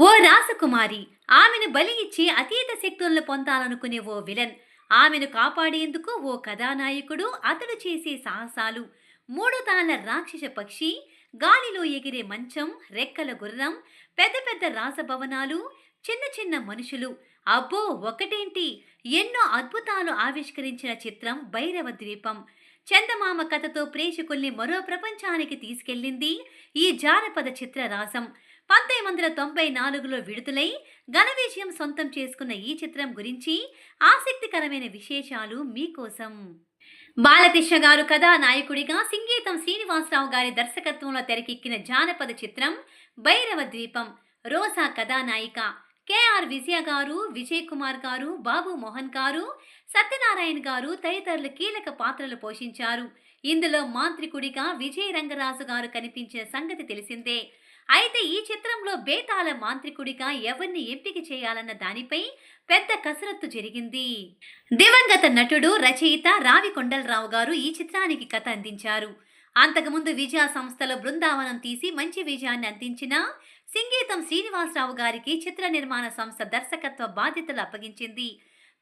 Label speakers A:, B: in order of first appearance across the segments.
A: ఓ రాసకుమారి ఆమెను బలి ఇచ్చి అతీత శక్తులను పొందాలనుకునే ఓ విలన్. ఆమెను కాపాడేందుకు ఓ కథానాయకుడు అతడు చేసే సాహసాలు. మూడు తాళ్ళ రాక్షస పక్షి గాలిలో ఎగిరే మంచం రెక్కల గుర్రం పెద్ద పెద్ద రాసభవనాలు చిన్న చిన్న మనుషులు. అబ్బో ఒకటేంటి? ఎన్నో అద్భుతాలు ఆవిష్కరించిన చిత్రం భైరవ ద్వీపం. చందమామ కథతో ప్రేక్షకుల్ని మరో ప్రపంచానికి తీసుకెళ్ళింది ఈ జానపద చిత్రరాసం. పంతొమ్మిది వందల తొంభై నాలుగులో విడుదలై ఘన విజయం సొంతం చేసుకున్న ఈ చిత్రం గురించి ఆసక్తికరమైన విశేషాలు మీకోసం. బాలకృష్ణ గారు కథానాయకుడిగా సింగీతం శ్రీనివాసరావు గారి దర్శకత్వంలో తెరకెక్కిన జానపద చిత్రం భైరవ ద్వీపం. రోజా కథానాయిక. కేఆర్ విజయ గారు విజయ్ కుమార్ గారు బాబు మోహన్ గారు సత్యనారాయణ గారు తదితరులు కీలక పాత్రలు పోషించారు. ఇందులో మాంత్రికుడిగా విజయ రంగరాజు గారు కనిపించిన సంగతి తెలిసిందే. అయితే ఈ చిత్రంలో బేతాల మాంత్రికుడిగా ఎవరిని ఎంపిక చేయాలన్న దానిపై పెద్ద కసరత్తు జరిగింది. దివంగత నటుడు రచయిత రావి కొండలరావు గారు ఈ చిత్రానికి కథ అందించారు. అంతకుముందు విజయ సంస్థలో బృందావనం తీసి మంచి విజయాన్ని అందించిన సింగీతం శ్రీనివాసరావు గారికి చిత్ర నిర్మాణ సంస్థ దర్శకత్వ బాధ్యతలు అప్పగించింది.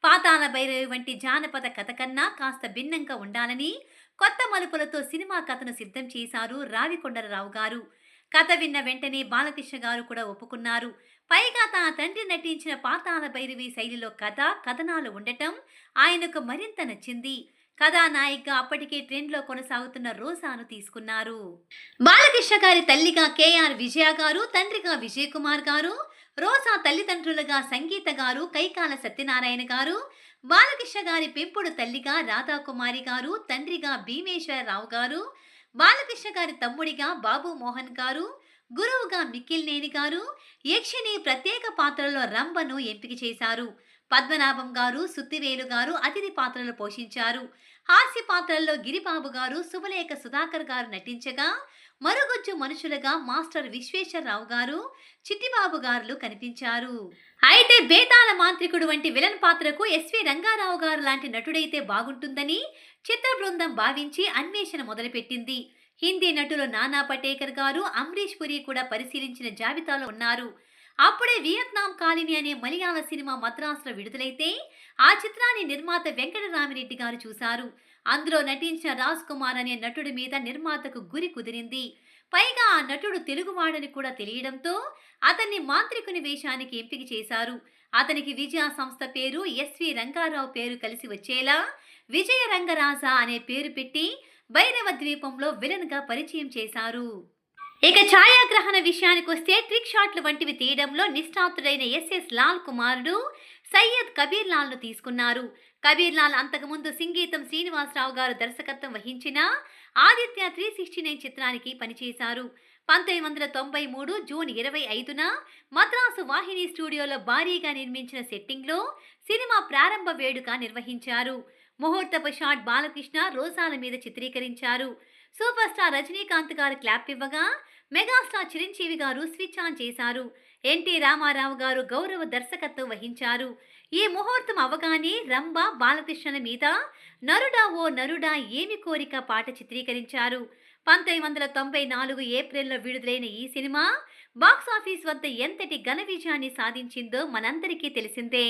A: పాతాళ భైరవి వంటి జానపద కథ కన్నా కాస్త భిన్నంగా ఉండాలని కొత్త మలుపులతో సినిమా కథను సిద్ధం చేశారు రావికొండలరావు గారు. కథ విన్న వెంటనే బాలకృష్ణ గారు కూడా ఒప్పుకున్నారు. పైగా తన తండ్రి నటించిన పాతాళ భైరవి శైలిలో కథ కథనాలు ఉండటం ఆయనకు మరింత నచ్చింది. కథానాయికగా అప్పటికే ట్రెండ్లో కొనసాగుతున్న రోజాను తీసుకున్నారు. బాలకృష్ణ గారి తల్లిగా కేఆర్ విజయ గారు తండ్రిగా విజయ్ కుమార్ గారు రోజా తల్లిదండ్రులుగా సంగీత గారు కైకాల సత్యనారాయణ గారు బాలకృష్ణ గారి పెంపుడు తల్లిగా రాధాకుమారి గారు తండ్రిగా భీమేశ్వరరావు గారు బాలకృష్ణ గారి తమ్ముడిగా బాబు మోహన్ గారు గురువుగా మిక్కిల్నేని గారు యక్షిని ప్రత్యేక పాత్రలో రంభను ఎంపిక చేశారు. పద్మనాభం గారు సుత్తివేలు గారు అతిథి పాత్రలు పోషించారు. హాస్య పాత్రల్లో గిరిబాబు గారు శుభలేఖ సుధాకర్ గారు నటించగా మరుగుజ్జు మనుషులుగా మాస్టర్ విశ్వేశ్వరరావు గారు చిట్టిబాబు గారు కనిపించారు. అయితే బేతాళ మాంత్రికుడు వంటి విలన్ పాత్రకు ఎస్వి రంగారావు గారు లాంటి నటుడైతే బాగుంటుందని చిత్ర బృందం భావించి అన్వేషణ మొదలుపెట్టింది. హిందీ నటులు నానా పటేకర్ గారు అమరీష్ పురి కూడా పరిశీలించిన జాబితాలో ఉన్నారు. అప్పుడే వియత్నాం కాలనీ అనే మలయాళ సినిమా మద్రాసులో విడుదలైతే ఆ చిత్రాన్ని నిర్మాత వెంకటరామిరెడ్డి గారు చూశారు. అందులో నటించిన రాజ్ కుమార్ అనే నటుడి మీద నిర్మాతకు గురి కుదిరింది. పైగా ఆ నటుడు తెలుగువాడని కూడా తెలియడంతో అతన్ని మాంత్రికుని వేషానికి ఎంపిక చేశారు. అతనికి విజయ సంస్థ పేరు ఎస్వి రంగారావు పేరు కలిసి వచ్చేలా విజయ రంగరాజా అనే పేరు పెట్టి భైరవ ద్వీపంలో విలన్గా పరిచయం చేశారు. ఇక ఛాయాగ్రహణ విషయానికి వస్తే ట్రిక్ షాట్లు వంటివి తీయడంలో నిష్ణాతుడైన ఎస్ఎస్ లాల్ కుమారుడు సయ్యద్ కబీర్ లాల్ను తీసుకున్నారు. కబీర్ లాల్ అంతకుముందు సంగీతం శ్రీనివాసరావు గారు దర్శకత్వం వహించిన ఆదిత్య త్రీ సిక్స్టీ నైన్ చిత్రానికి పనిచేశారు. పంతొమ్మిది వందల తొంభై మూడు జూన్ ఇరవై ఐదున మద్రాసు వాహిని స్టూడియోలో భారీగా నిర్మించిన సెట్టింగ్లో సినిమా ప్రారంభ వేడుక నిర్వహించారు. ముహూర్తపు షాట్ బాలకృష్ణ రోజాల మీద చిత్రీకరించారు. సూపర్ స్టార్ రజనీకాంత్ గారు క్లాప్ ఇవ్వగా megastar Chiranjeevi garu switch on చేశారు. ఎన్టీ రామారావు గారు గౌరవ దర్శకత్వం వహించారు. ఈ ముహూర్తం అవగానే రంభ బాలకృష్ణల మీద నరుడా ఓ నరుడా ఏమి కోరిక పాట చిత్రీకరించారు. పంతొమ్మిది వందల తొంభై నాలుగు ఏప్రిల్లో విడుదలైన ఈ సినిమా బాక్సాఫీస్ వద్ద ఎంతటి ఘన విజయాన్ని సాధించిందో మనందరికీ తెలిసిందే.